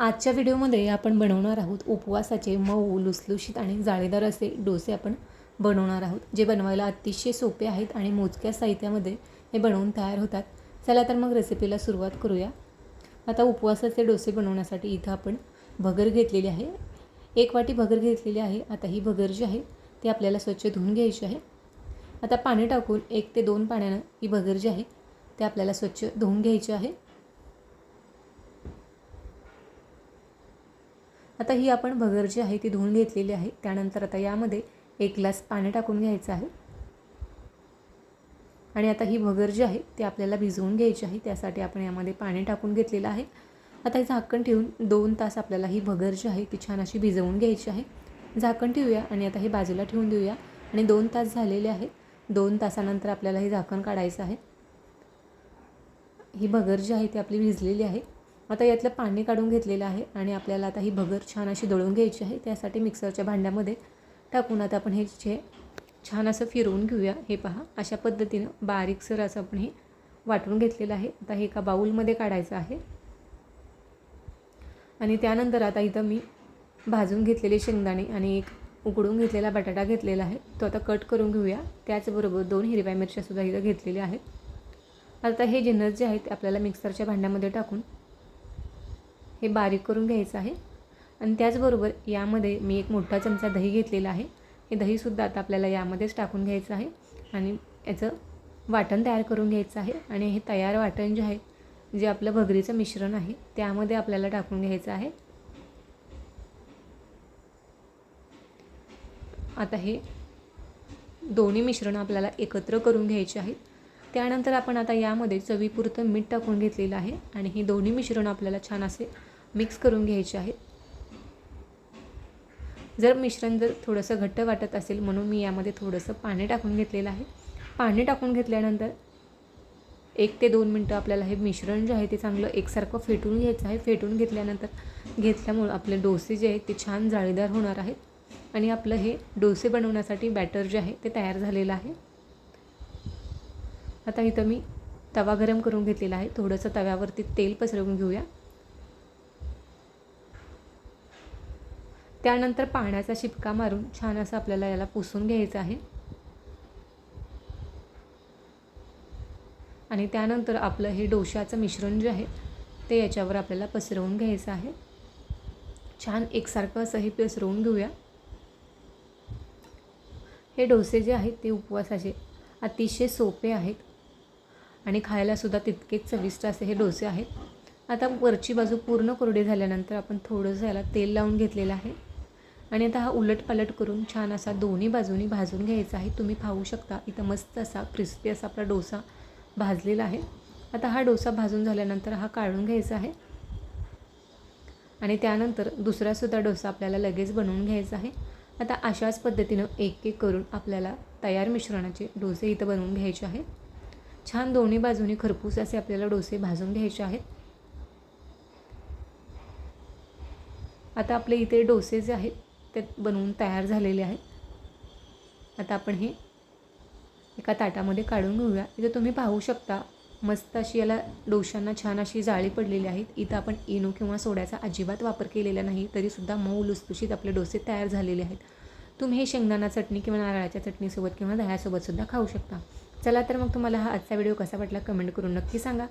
आजच्या व्हिडिओमध्ये आपण बनवणार आहोत उपवासाचे मऊ लुसलुशीत आणि जाळीदार असे डोसे आपण बनवणार आहोत जे बनवायला अतिशय सोपे आहेत आणि मोजक्या साहित्यामध्ये हे बनवून तयार होतात. चला तर मग रेसिपीला सुरुवात करूया. आता उपवासाचे डोसे बनवण्यासाठी इथं आपण भगर घेतलेली आहे. एक वाटी भगर घेतलेली आहे. आता ही भगर जी आहे ती आपल्याला स्वच्छ धुवून घ्यायची आहे. आता पाणी टाकून एक ते दोन पाण्यानं ही भगर जी आहे ते आपल्याला स्वच्छ धुवून घ्यायची आहे. आता ही आपण भगर जी आहे ती धुवून घेतलेली आहे. त्यानंतर आता यामध्ये एक ग्लास पाणी टाकून घ्यायचं आहे. आणि आता ही भगर जी आहे ती आपल्याला भिजवून घ्यायची आहे. त्यासाठी आपण यामध्ये पाणी टाकून घेतलेलं आहे. आता हे झाकण ठेवून दोन तास आपल्याला ही भगर जी आहे ती छान अशी भिजवून घ्यायची आहे. झाकण ठेवूया आणि आता हे बाजूला ठेवून देऊया. आणि दोन तास झालेले आहेत. दोन तासानंतर आपल्याला हे झाकण काढायचं आहे. ही भगर जी आहे ती आपली भिजलेली आहे. आता यातलं पाणी काढून घेतलेलं आहे आणि आपल्याला आता ही भगर छान अशी दळून घ्यायची आहे. त्यासाठी मिक्सरच्या भांड्यामध्ये टाकून आता आपण हे जे छान असं फिरवून घेऊया हे पहा. अशा पद्धतीनं बारीकसर असं आपण हे वाटून घेतलेलं आहे. आता हे एका बाऊलमध्ये काढायचं आहे. आणि त्यानंतर आता इथं मी भाजून घेतलेले शेंगदाणे आणि एक उकडून घेतलेला बटाटा घेतलेला आहे. तो आता कट करून घेऊया. त्याचबरोबर दोन हिरव्या मिरच्यासुद्धा इथं घेतलेल्या आहेत. आता हे जिन्नस जे आहेत ते आपल्याला मिक्सरच्या भांड्यामध्ये टाकून हे बारीक करून घ्यायचं आहे. आणि त्याचबरोबर यामध्ये मी एक मोठा चमचा दही घेतलेला आहे. हे दहीसुद्धा आता आपल्याला यामध्येच टाकून घ्यायचं आहे. आणि याचं वाटण तयार करून घ्यायचं आहे. आणि हे तयार वाटण जे आहे जे आपलं भगरीचं मिश्रण आहे त्यामध्ये आपल्याला टाकून घ्यायचं आहे. आता हे दोन्ही मिश्रण आपल्याला एकत्र करून घ्यायचे आहेत. त्यानंतर आपण आता यामध्ये चवीपुरतं मीठ टाकून घेतलेलं आहे. आणि हे दोन्ही मिश्रण आपल्याला छान असे मिक्स करून घ्यायचे आहेत. जर मिश्रण जर थोडंसं घट्ट वाटत असेल म्हणून मी यामध्ये थोडंसं पाणी टाकून घेतलेलं आहे. पाणी टाकून घेतल्यानंतर एक ते दोन मिनटं आपल्याला हे मिश्रण जे आहे ते चांगलं एकसारखं फेटून घ्यायचं आहे. फेटून घेतल्यानंतर घेतल्यामुळं आपले डोसे जे आहेत ते छान जाळीदार होणार आहेत. आणि आपलं हे डोसे बनवण्यासाठी बॅटर जे आहे ते तयार झालेलं आहे. आता इथं मी तवा गरम करून घेतलेला आहे. थोडंसं तव्यावरती तेल पसरवून घेऊया. त्यानंतर पाण्याचा शिपका मारून छान असं आपल्याला याला पुसून घ्यायचं आहे. आणि त्यानंतर आपलं हे डोशाचं मिश्रण जे आहे ते याच्यावर आपल्याला पसरवून घ्यायचं आहे. छान एकसारखं असं हे पसरवून घेऊया. हे डोसे जे आहेत ते उपवासाचे अतिशय सोपे आहेत. आणि खायलासुद्धा तितकेच चविष्ट असे हे डोसे आहेत. आता वरची बाजू पूर्ण कोरडी झाल्यानंतर आपण थोडंसं याला तेल लावून घेतलेलं आहे. आणि आता हा उलटपालट करून छान असा दोन्ही बाजूनी भाजून घ्यायचा आहे. तुम्ही पाहू शकता इथं मस्त असा क्रिस्पी असा आपला डोसा भाजलेला आहे. आता हा डोसा भाजून झाल्यानंतर हा काढून घ्यायचा आहे. आणि त्यानंतर दुसरासुद्धा डोसा आपल्याला लगेच बनवून घ्यायचा आहे. आता अशाच पद्धतीनं एक एक करून आपल्याला तयार मिश्रणाचे डोसे इथं बनवून घ्यायचे आहे छान दोन्ही बाजूनी खरपूस असे आपल्याला डोसे भाजून घ्यायचे आहेत. आता आपले इथे डोसे जे आहेत. ते बनवून तयार झालेले आहेत. आता आपण हे एका ताटामध्ये काढून घेऊया. इथं तुम्ही पाहू शकता मस्त अशी याला डोशांना छान अशी जाळी पडलेली आहेत. इथं आपण इनो किंवा सोड्याचा अजिबात वापर केलेला नाही तरीसुद्धा मऊ लुसलुशीत आपले डोसे तयार झालेले आहेत. तुम्ही हे शेंगदाणा चटणी किंवा नारळाच्या चटणीसोबत किंवा दह्यासोबतसुद्धा खाऊ शकता. चला तर मग तुम्हाला हा आजचा व्हिडिओ कसा वाटला कमेंट करून नक्की सांगा.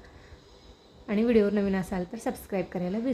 आणि व्हिडिओवर नवीन असाल तर सबस्क्राईब करायला विसरू